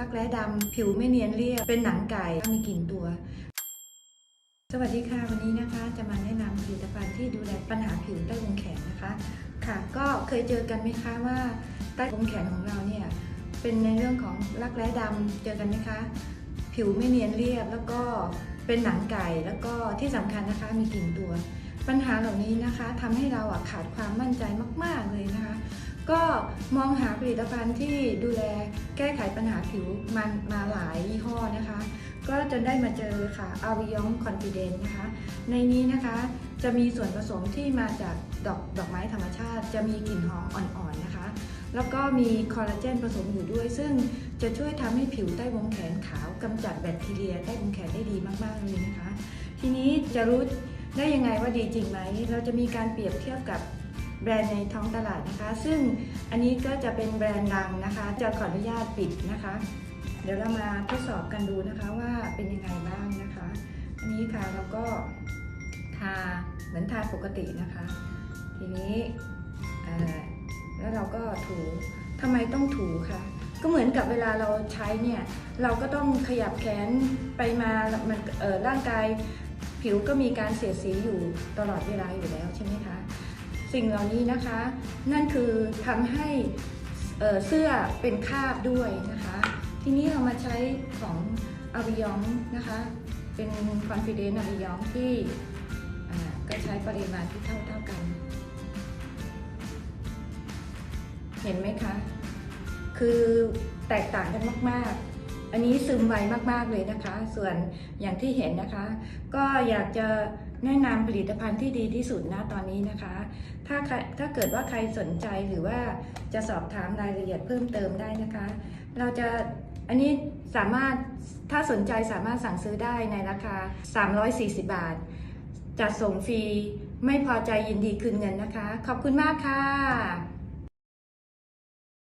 รักแร้ดำผิวไม่เนียนเรียบ เป็นหนังไก่มีกลิ่นตัว สวัสดีค่ะวันนี้นะคะ จะมาแนะนำผลิตภัณฑ์ที่ดูแลปัญหาผิวใต้วงแขนนะคะ ค่ะก็เคยเจอกันไหมคะว่าใต้วงแขนของเราเนี่ยเป็นในเรื่องของรักแร้ดำเจอกันไหมคะ ผิวไม่เนียนเรียบแล้วก็เป็นหนังไก่แล้วก็ที่สำคัญนะคะมีกลิ่นตัว ปัญหาเหล่านี้นะคะทำให้เราขาดความมั่นใจมาก ๆเลยนะคะ ก็มองหาผลิตภัณฑ์ที่ดูแล หาผิวมันมาหลายยี่ห้อนะคะ ก็จนได้มาเจอค่ะ a v i o n Confidence นะคะ ในนี้นะคะจะมีส่วนผสมที่มาจากดอกดอกไม้ธรรมชาติ จะมีกลิ่นหอมอ่อนๆนะคะ แล้วก็มีคอลลาเจนผสมอยู่ด้วย ซึ่งจะช่วยทำให้ผิวใต้วงแขนขาวกำจัดแบคทีเรียใต้วงแขนได้ดีมากๆเลยนะคะ ทีนี้จะรู้ได้ยังไงว่าดีจริงไหม เราจะมีการเปรียบเทียบกับ แบรนด์ในท้องตลาดนะคะ ซึ่งอันนี้ก็จะเป็นแบรนด์ดังนะคะ จะขออนุญาตปิดนะคะ เดี๋ยวเรามาทดสอบกันดูนะคะว่าเป็นยังไงบ้างนะคะ อันนี้ค่ะเราก็ทาเหมือนทาปกตินะคะ ทีนี้แล้วเราก็ถูทำไมต้องถูคะก็เหมือนกับเวลาเราใช้เนี่ยเราก็ต้องขยับแขนไปมามันร่างกายผิวก็มีการเสียดสีอยู่ตลอดเวลาอยู่แล้วใช่ไหมคะ สิ่งเหล่านี้นะคะ นั่นคือทำให้เสื้อเป็นคาบด้วยนะคะ ทีนี้เรามาใช้ของอาวิยองนะคะ เป็น Confidence อาวิยองที่ก็ใช้ปริมาณที่เท่าเท่ากัน เห็นไหมคะ คือแตกต่างกันมาก ๆ อันนี้ซึมไวมากๆเลยนะคะ ส่วนอย่างที่เห็นนะคะ ก็อยากจะแนะนำผลิตภัณฑ์ที่ดีที่สุดนะตอนนี้นะคะ ถ้าใครถ้าเกิดว่าใครสนใจหรือว่าจะสอบถามรายละเอียดเพิ่มเติมได้นะคะ เราจะอันนี้สามารถถ้าสนใจสามารถสั่งซื้อได้ในราคา 340 บาท จัดส่งฟรี ไม่พอใจยินดีคืนเงินนะคะ ขอบคุณมากค่ะ